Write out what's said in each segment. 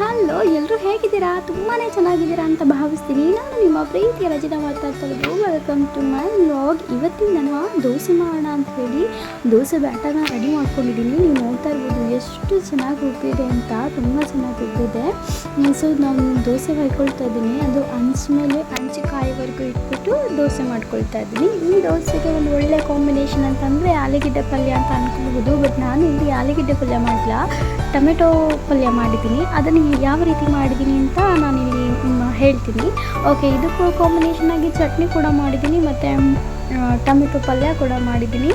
Hello ಎಲ್ಲರೂ ಹೇಗಿದ್ದೀರಾ? ತುಂಬಾ ಚೆನ್ನಾಗಿದ್ದೀರಾ ಅಂತ ಭಾವಿಸ್ತೀನಿ. ನಾನು ನಿಮ್ಮ ಪ್ರೀತಿಯ ರಚಿತ ಮಾತಾಡ್ತಾ ಇರೋದು ವೆಲ್ಕಮ್ ಟು ಮೈ ಲಾಗ್ ಇವತ್ತಿನ ನಾನು ದೋಸೆ ಮಾಡೋಣ ಅಂತ ಹೇಳಿ ದೋಸೆ ಬ್ಯಾಟರ್ನ ರೆಡಿ ಮಾಡ್ಕೊಂಡಿದ್ದೀನಿ. ನೀವು ನೋಡ್ತಾ ಇರ್ಬೋದು ಎಷ್ಟು ಚೆನ್ನಾಗಿ ಉಬ್ಬಿದೆ ಅಂತ. ತುಂಬ ಚೆನ್ನಾಗಿ ಉಬ್ಬಿದೆ ಸೊ ನಾನು ದೋಸೆ ಹೊಯ್ಕೊಳ್ತಾ ಇದ್ದೀನಿ. ಅದು ಮೇಲೆ ಹಂಚು ಇಟ್ಬಿಟ್ಟು ದೋಸೆ ಮಾಡ್ಕೊಳ್ತಾ ಇದ್ದೀನಿ. ಈ ದೋಸೆಗೆ ಒಂದು ಒಳ್ಳೆ ಕಾಂಬಿನೇಷನ್ ಅಂತಂದರೆ ಆಲೂಗಡ್ಡೆ ಪಲ್ಯ ಅಂತ ಅನ್ಕೊಳ್ಬೋದು ಬಟ್ ನಾನು ಇಲ್ಲಿ ಆಲೂಗೆಡ್ಡೆ ಪಲ್ಯ ಮಾಡಿಲ್ಲ ಟೊಮೆಟೊ ಪಲ್ಯ ಮಾಡಿದ್ದೀನಿ. ಅದನ್ನು ಯಾವ ರೀತಿ ಮಾಡಿದ್ದೀನಿ ಅಂತ ನಾನು ಇಲ್ಲಿ ಹೇಳ್ತೀನಿ. ಓಕೆ ಇದಕ್ಕೂ ಕಾಂಬಿನೇಷನ್ ಆಗಿ ಚಟ್ನಿ ಕೂಡ ಮಾಡಿದ್ದೀನಿ. ಮತ್ತು ಟೊಮೆಟೊ ಪಲ್ಯ ಕೂಡ ಮಾಡಿದ್ದೀನಿ.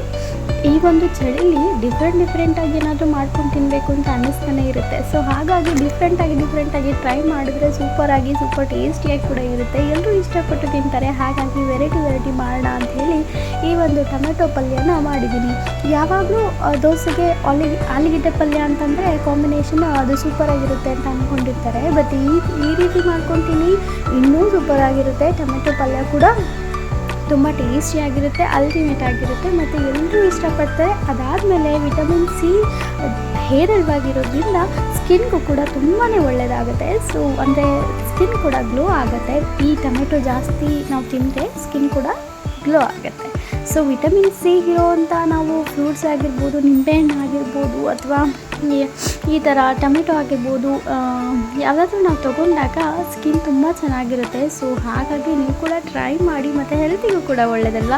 ಈ ಒಂದು ಚಳಿಲಿ ಡಿಫ್ರೆಂಟ್ ಡಿಫ್ರೆಂಟಾಗಿ ಏನಾದರೂ ಮಾಡ್ಕೊಂಡು ತಿನ್ನಬೇಕು ಅಂತ ಅನ್ನಿಸ್ತಾನೆ ಇರುತ್ತೆ. ಸೊ ಹಾಗಾಗಿ ಡಿಫ್ರೆಂಟಾಗಿ ಡಿಫ್ರೆಂಟಾಗಿ ಟ್ರೈ ಮಾಡಿದ್ರೆ ಸೂಪರಾಗಿ ಸೂಪರ್ ಟೇಸ್ಟಿಯಾಗಿ ಕೂಡ ಇರುತ್ತೆ. ಎಲ್ಲರೂ ಇಷ್ಟಪಟ್ಟು ತಿಂತಾರೆ. ಹಾಗಾಗಿ ವೆರೈಟಿ ವೆರೈಟಿ ಮಾಡೋಣ ಅಂತ ಹೇಳಿ ಈ ಒಂದು ಟೊಮೆಟೊ ಪಲ್ಯನ ಮಾಡಿದ್ದೀನಿ. ಯಾವಾಗಲೂ ದೋಸೆಗೆ ಆಲಿ, ಆಲಿಗಿಡ್ಡೆ ಪಲ್ಯ ಅಂತಂದರೆ ಕಾಂಬಿನೇಷನ್ ಅದು ಸೂಪರಾಗಿರುತ್ತೆ ಅಂತ ಅಂದ್ಕೊಂಡಿರ್ತಾರೆ ಬಟ್ ಈ ಈ ರೀತಿ ಮಾಡ್ಕೊತೀನಿ, ಇನ್ನೂ ಸೂಪರಾಗಿರುತ್ತೆ ಟೊಮೆಟೊ ಪಲ್ಯ ಕೂಡ ತುಂಬ ಟೇಸ್ಟಿಯಾಗಿರುತ್ತೆ ಅಲ್ಟಿಮೇಟ್ ಆಗಿರುತ್ತೆ ಮತ್ತು ಎಲ್ಲರೂ ಇಷ್ಟಪಡ್ತಾರೆ. ಅದಾದಮೇಲೆ ವಿಟಮಿನ್ ಸಿ ಹೇರಳವಾಗಿರೋದ್ರಿಂದ ಸ್ಕಿನ್ಗೂ ಕೂಡ ತುಂಬಾ ಒಳ್ಳೆಯದಾಗುತ್ತೆ ಸೊ ಅಂದರೆ ಸ್ಕಿನ್ ಕೂಡ ಗ್ಲೋ ಆಗುತ್ತೆ. ಈ ಟೊಮೆಟೊ ಜಾಸ್ತಿ ನಾವು ತಿಂದರೆ ಸ್ಕಿನ್ ಕೂಡ ಗ್ಲೋ ಆಗುತ್ತೆ. ಸೊ ವಿಟಮಿನ್ ಸಿ ಇರೋವಂಥ ನಾವು ಫ್ರೂಟ್ಸ್ ಆಗಿರ್ಬೋದು, ನಿಂಬೆಹಣ್ಣು ಆಗಿರ್ಬೋದು ಅಥವಾ ಈ- ಥರ ಟೊಮೆಟೊ ಆಗಿರ್ಬೋದು ಯಾವುದಾದ್ರೂ ನಾವು ತೊಗೊಂಡಾಗ ಸ್ಕಿನ್ ತುಂಬ ಚೆನ್ನಾಗಿರುತ್ತೆ. ಸೊ ಹಾಗಾಗಿ ನೀವು ಕೂಡ ಟ್ರೈ ಮಾಡಿ ಮತ್ತು ಹೆಲ್ತಿಗೂ ಕೂಡ ಒಳ್ಳೆಯದಲ್ವ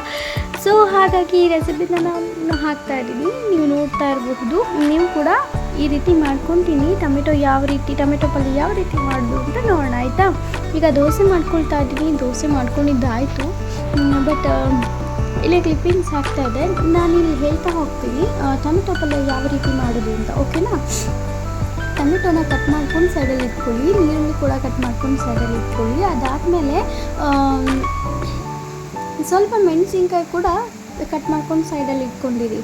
ಸೊ ಹಾಗಾಗಿ ಈ ರೆಸಿಪಿನ ನಾನು ಹಾಕ್ತಾ ಇದ್ದೀನಿ. ನೀವು ನೋಡ್ತಾ ಇರಬಹುದು. ನೀವು ಕೂಡ ಈ ರೀತಿ ಮಾಡ್ಕೊತೀನಿ. ಟೊಮೆಟೊ ಯಾವ ರೀತಿ, ಟೊಮೆಟೊ ಪಲ್ಯ ಯಾವ ರೀತಿ ಮಾಡೋದು ಅಂತ ನೋಡೋಣ, ಆಯಿತಾ? ಈಗ ದೋಸೆ ಮಾಡ್ಕೊಳ್ತಾ ಇದ್ದೀನಿ. ದೋಸೆ ಮಾಡ್ಕೊಂಡಿದ್ದಾಯಿತು. ಬಟ್ ಇಲ್ಲಿ ಕ್ಲಿಪ್ಪಿಂಗ್ಸ್ ಹಾಕ್ತಾ ಇದೆ. ನಾನು ಇಲ್ಲಿ ಹೇಳ್ತಾ ಹೋಗ್ತೀನಿ. ಟೊಮೆಟೊ ಪಲ್ಯ ಯಾವ ರೀತಿ ಮಾಡೋದು ಅಂತ ಓಕೆನಾ ಟೊಮೆಟೊನ ಕಟ್ ಮಾಡ್ಕೊಂಡು ಸೈಡಲ್ಲಿ ಇಟ್ಕೊಳ್ಳಿ. ನೀರುಳ್ಳಿ ಕೂಡ ಕಟ್ ಮಾಡ್ಕೊಂಡು ಸೈಡಲ್ಲಿ ಇಟ್ಕೊಳ್ಳಿ. ಅದಾದಮೇಲೆ ಸ್ವಲ್ಪ ಮೆಣಸಿನ್ಕಾಯಿ ಕೂಡ ಕಟ್ ಮಾಡ್ಕೊಂಡು ಸೈಡಲ್ಲಿ ಇಟ್ಕೊಂಡಿರಿ.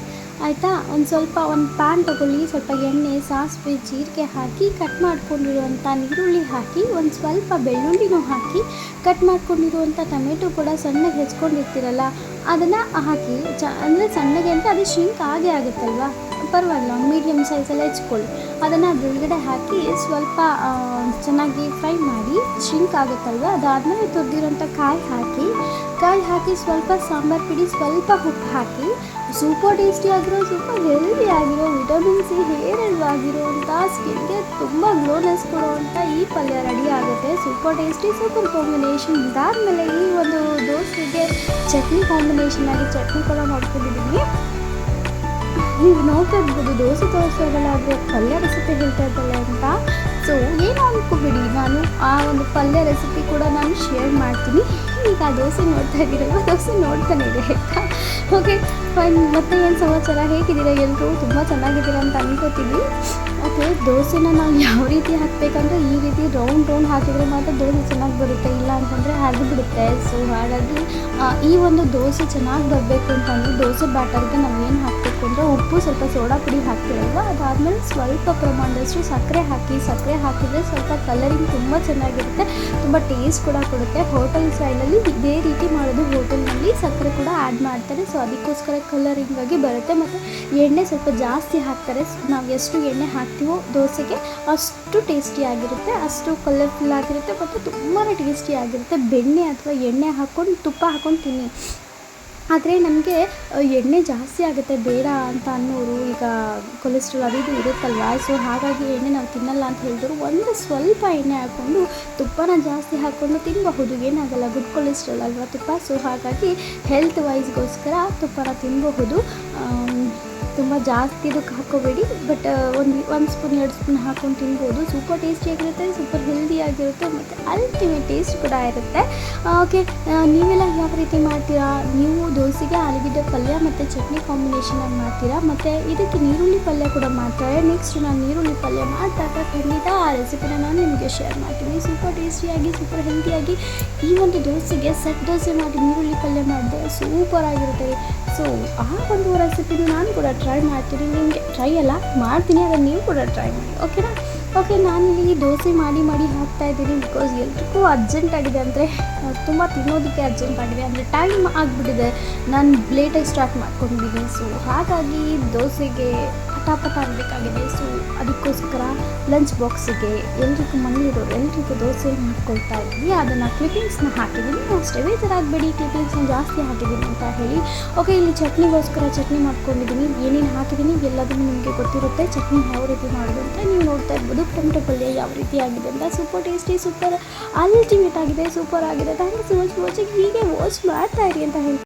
ಆಯಿತಾ? ಒಂದು ಸ್ವಲ್ಪ ಒಂದು ಪ್ಯಾನ್ ತೊಗೊಳ್ಳಿ, ಸ್ವಲ್ಪ ಎಣ್ಣೆ, ಸಾಸಿವೆ, ಜೀರಿಗೆ ಹಾಕಿ ಕಟ್ ಮಾಡ್ಕೊಂಡಿರುವಂಥ ನೀರುಳ್ಳಿ ಹಾಕಿ, ಒಂದು ಸ್ವಲ್ಪ ಬೆಳ್ಳುಳ್ಳಿನೂ ಹಾಕಿ ಕಟ್ ಮಾಡ್ಕೊಂಡಿರುವಂಥ ಟೊಮೆಟೊ ಕೂಡ ಸಣ್ಣಗೆ ಹೆಚ್ಕೊಂಡಿರ್ತೀರಲ್ಲ, ಅದನ್ನು ಹಾಕಿ ಚ ಅಂದರೆ ಸಣ್ಣಗೆ ಅಂದರೆ ಅದು ಶಿಂಕ್ ಆಗೇ ಆಗುತ್ತಲ್ವಾ? ಪರವಾಗಿಲ್ಲ, ಒಂದು ಮೀಡಿಯಮ್ ಸೈಜಲ್ಲಿ ಹೆಚ್ಕೊಳ್ಳಿ ಅದನ್ನು ಅದ್ರೊಳಗಡೆ ಹಾಕಿ ಸ್ವಲ್ಪ ಚೆನ್ನಾಗಿ ಫ್ರೈ ಮಾಡಿ ಶಿಂಕ್ ಆಗುತ್ತಲ್ವ? ಅದಾದಮೇಲೆ ತುರಿದಿರೋಂಥ ಕಾಯಿ ಹಾಕಿ ಕಾಯಿ ಹಾಕಿ ಸ್ವಲ್ಪ ಸಾಂಬಾರು ಪುಡಿ, ಸ್ವಲ್ಪ ಉಪ್ಪು ಹಾಕಿ ಸೂಪರ್ ಟೇಸ್ಟಿ ಆಗಿರೋ ಸೂಪರ್ ಹೆಲ್ದಿ ಆಗಿರೋ ವಿಟಮಿನ್ ಸಿ ಹೇರಳವಾಗಿರುವಂಥ ಸ್ಕಿನ್ಗೆ ತುಂಬ ಗ್ಲೋನೆಸ್ ಕೊಡುವಂಥ ಈ ಪಲ್ಯ ರೆಡಿ ಆಗುತ್ತೆ. ಸೂಪರ್ ಟೇಸ್ಟಿ ಸೂಪರ್ ಕಾಂಬಿನೇಷನ್ ಇದಾದಮೇಲೆ ಈ ಒಂದು ದೋಸೆಗೆ ಚಟ್ನಿ ಕಾಂಬಿನೇಷನ್ ಆಗಿ ಚಟ್ನಿ ಕೂಡ ಮಾಡ್ಕೊಂಡಿದ್ದೀನಿ. ನೀವು ನೋಡ್ತಾ ಇರ್ಬೋದು ದೋಸೆ ದೋಸೆಗಳಾದರೆ ಪಲ್ಯ ರೆಸಿಪಿ ಹೇಳ್ತಾ ಇದ್ದಲ್ಲ ಅಂತ. ಸೊ ಏನು ಅನ್ಕೋಬೇಡಿ, ನಾನು ಆ ಒಂದು ಪಲ್ಯ ರೆಸಿಪಿ ಕೂಡ ನಾನು ಶೇರ್ ಮಾಡ್ತೀನಿ. ಈಗ ಆ ದೋಸೆ ನೋಡ್ತಾ ಇದ್ದೀರಲ್ಲ ದೋಸೆ ನೋಡ್ತಾನೆ ಇದೆ ಆಯಿತಾ ಓಕೆ ಫೈನ್ ಮತ್ತೆ ಏನು ಸಮಾಚಾರ? ಹೇಗಿದ್ದೀರಾ ಎಲ್ಲರೂ ತುಂಬ ಚೆನ್ನಾಗಿದ್ದೀರಾ ಅಂತ ಅನ್ಕೋತೀವಿ ಓಕೆ ದೋಸೆನ ನಾವು ಯಾವ ರೀತಿ ಹಾಕಬೇಕಂದ್ರೆ ಈ ರೀತಿ ರೌಂಡ್ ರೌಂಡ್ ಹಾಕಿದರೆ ಮಾತ್ರ ದೋಸೆ ಚೆನ್ನಾಗಿ ಬರುತ್ತೆ. ಇಲ್ಲ ಅಂತಂದರೆ ಬಿಡುತ್ತೆ. ಸೊ ಹಾಗಾಗಿ ಈ ಒಂದು ದೋಸೆ ಚೆನ್ನಾಗಿ ಬರಬೇಕು ಅಂತಂದರೆ ದೋಸೆ ಬ್ಯಾಟರ್ಗೆ ನಾವು ಏನು ಹಾಕಬೇಕು ಅಂದರೆ ಉಪ್ಪು ಸ್ವಲ್ಪ ಸೋಡಾ ಪುಡಿ ಹಾಕ್ತಿರಲ್ವ? ಅದಾದಮೇಲೆ ಸ್ವಲ್ಪ ಪ್ರಮಾಣದಷ್ಟು ಸಕ್ಕರೆ ಹಾಕಿ, ಸಕ್ಕರೆ ಹಾಕಿದರೆ ಸ್ವಲ್ಪ ಕಲರಿಂಗ್ ತುಂಬ ಚೆನ್ನಾಗಿರುತ್ತೆ, ತುಂಬ ಟೇಸ್ಟ್ ಕೂಡ ಕೊಡುತ್ತೆ. ಹೋಟೆಲ್ ಸ್ಟೈಲಲ್ಲಿ ಇದೇ ರೀತಿ ಮಾಡೋದು ಹೋಟೆಲ್ನಲ್ಲಿ ಸಕ್ಕರೆ ಕೂಡ ಆ್ಯಡ್ ಮಾಡ್ತಾರೆ. ಸೊ ಅದಕ್ಕೋಸ್ಕರ ಕಲರಿಂಗ್ ಆಗಿ ಬರುತ್ತೆ. ಮತ್ತು ಎಣ್ಣೆ ಸ್ವಲ್ಪ ಜಾಸ್ತಿ ಹಾಕ್ತಾರೆ. ನಾವು ಎಷ್ಟು ಎಣ್ಣೆ ಹಾಕ್ತೀವೋ ದೋಸೆಗೆ ಅಷ್ಟು ಟೇಸ್ಟಿ ಆಗಿರುತ್ತೆ. ಅಷ್ಟು ಕಲರ್ಫುಲ್ ಆಗಿರುತ್ತೆ. ಮತ್ತು ತುಂಬಾ ಟೇಸ್ಟಿ ಆಗಿರುತ್ತೆ. ಬೆಣ್ಣೆ ಅಥವಾ ಎಣ್ಣೆ ಹಾಕ್ಕೊಂಡು ತುಪ್ಪ ಹಾಕ್ಕೊಂಡು ತಿನ್ನಿ. ಆದರೆ ನಮಗೆ ಎಣ್ಣೆ ಜಾಸ್ತಿ ಆಗುತ್ತೆ, ಬೇಡ ಅಂತ ಅನ್ನೋರು, ಈಗ ಕೊಲೆಸ್ಟ್ರಾಲ್ ಅದು ಇದು ಇರುತ್ತಲ್ವಾ? ಸೊ ಹಾಗಾಗಿ ಎಣ್ಣೆ ನಾವು ತಿನ್ನಲ್ಲ ಅಂತ ಹೇಳಿದ್ರು, ಒಂದು ಸ್ವಲ್ಪ ಎಣ್ಣೆ ಹಾಕ್ಕೊಂಡು ತುಪ್ಪನ ಜಾಸ್ತಿ ಹಾಕ್ಕೊಂಡು ತಿನ್ನಬಹುದು ಏನಾಗಲ್ಲ ಗುಡ್ ಕೊಲೆಸ್ಟ್ರಾಲ್ ಅಲ್ವಾ ತುಪ್ಪ? ಸೊ ಹಾಗಾಗಿ ಹೆಲ್ತ್ ವೈಸ್ಗೋಸ್ಕರ ತುಪ್ಪನ ತಿನ್ನಬಹುದು ತುಂಬ ಜಾಸ್ತಿ ಇದಕ್ಕೆ ಹಾಕೋಬೇಡಿ ಬಟ್ ಒಂದು ಒಂದು ಸ್ಪೂನ್, ಎರಡು ಸ್ಪೂನ್ ಹಾಕ್ಕೊಂಡು ತಿನ್ಬೋದು. ಸೂಪರ್ ಟೇಸ್ಟಿಯಾಗಿರುತ್ತೆ ಸೂಪರ್ ಹೆಲ್ದಿಯಾಗಿರುತ್ತೆ ಮತ್ತು ಅಲ್ಟಿಮೇಟ್ ಟೇಸ್ಟ್ ಕೂಡ ಇರುತ್ತೆ. ಓಕೆ ನೀವೆಲ್ಲ ಯಾವ ರೀತಿ ಮಾಡ್ತೀರಾ? ನೀವು ದೋಸೆಗೆ ಆಲೂಗಡ್ಡೆ ಪಲ್ಯ ಮತ್ತು ಚಟ್ನಿ ಕಾಂಬಿನೇಷನಾಗಿ ಮಾಡ್ತೀರಾ? ಮತ್ತು ಇದಕ್ಕೆ ನೀರುಳ್ಳಿ ಪಲ್ಯ ಕೂಡ ಮಾಡ್ತಾರೆ. ನೆಕ್ಸ್ಟ್ ನಾನು ನೀರುಳ್ಳಿ ಪಲ್ಯ ಮಾಡಿದಾಗ ಖಂಡಿತ ಆ ರೆಸಿಪಿನ ನಾನು ನಿಮಗೆ ಶೇರ್ ಮಾಡ್ತೀನಿ. ಸೂಪರ್ ಟೇಸ್ಟಿಯಾಗಿ ಸೂಪರ್ ಹೆಲ್ತಿಯಾಗಿ ಈ ಒಂದು ದೋಸೆಗೆ ಸೆಟ್ ದೋಸೆ ಮಾಡಿ ನೀರುಳ್ಳಿ ಪಲ್ಯ ಮಾಡಿದೆ ಸೂಪರ್ ಆಗಿರುತ್ತೆ. ಸೊ ಆ ಒಂದು ರೆಸಿಪಿನ ನಾನು ಕೂಡ ಟ್ರೈ ಮಾಡ್ತೀನಿ. ನಿಮಗೆ ಟ್ರೈ ಅಲ್ಲ, ಮಾಡ್ತೀನಿ. ಅದನ್ನು ನೀವು ಕೂಡ ಟ್ರೈ ಮಾಡಿ. ಓಕೆನಾ ಓಕೆ ನಾನು ಇಲ್ಲಿ ದೋಸೆ ಮಾಡಿ ಮಾಡಿ ಹಾಕ್ತಾ ಇದ್ದೀನಿ ಬಿಕಾಸ್ ಎಲ್ರಿಗೂ ಅರ್ಜೆಂಟ್ ಆಗಿದೆ ಅಂದರೆ ತುಂಬ ತಿನ್ನೋದಕ್ಕೆ ಅರ್ಜೆಂಟ್ ಆಗಿದೆ ಅಂದರೆ ಟೈಮ್ ಆಗಿಬಿಟ್ಟಿದೆ. ನಾನು ಲೇಟಾಗಿ ಸ್ಟಾರ್ಟ್ ಮಾಡ್ಕೊಂಡಿದ್ದೀನಿ. ಸೊ ಹಾಗಾಗಿ ದೋಸೆಗೆ ಪಟಾಪಟ ಆಗಬೇಕಾಗಿದೆ. ಸೊ ಅದಕ್ಕೋಸ್ಕರ ಲಂಚ್ ಬಾಕ್ಸಿಗೆ ಎಲ್ರಿಗೂ ಮನೆಯವರು ಎಲ್ರಿಗೂ ದೋಸೆ ಮಾಡ್ಕೊಳ್ತಾ ಇದ್ವಿ ಅದನ್ನು ಕ್ಲಿಪ್ಪಿಂಗ್ಸ್ನ ಹಾಕಿದ್ದೀನಿ. ಅಷ್ಟೇ ಬೇಜಾರಾಗಬೇಡಿ. ಕ್ಲಿಪ್ಪಿಂಗ್ಸ್ನ ಜಾಸ್ತಿ ಹಾಕಿದ್ದೀನಿ ಅಂತ ಹೇಳಿ. ಓಕೆ ಇಲ್ಲಿ ಚಟ್ನಿಗೋಸ್ಕರ ಚಟ್ನಿ ಮಾಡ್ಕೊಂಡಿದ್ದೀನಿ. ಏನೇನು ಹಾಕಿದ್ದೀನಿ ಎಲ್ಲದನ್ನು ನಿಮಗೆ ಗೊತ್ತಿರುತ್ತೆ. ಚಟ್ನಿ ಯಾವ ರೀತಿ ಮಾಡೋದು ಅಂತ ನೀವು ನೋಡ್ತಾ ಇರ್ಬೋದು. ಟೊಮೆಟೊ ಪಲ್ಯ ಯಾವ ರೀತಿ ಆಗಿದೆ ಅಂತ ಸೂಪರ್ ಟೇಸ್ಟಿ ಸೂಪರ್ ಅಲ್ಟಿಮೇಟ್ ಆಗಿದೆ. ಸೂಪರ್ ಆಗಿದೆ. ಯು ಸೊ ಮಚ್ ವಾಚಿಂಗ್ ಹೀಗೆ ವಾಚ್ ಮಾಡ್ತಾ ಇರಿ ಅಂತ ಹೇಳಿ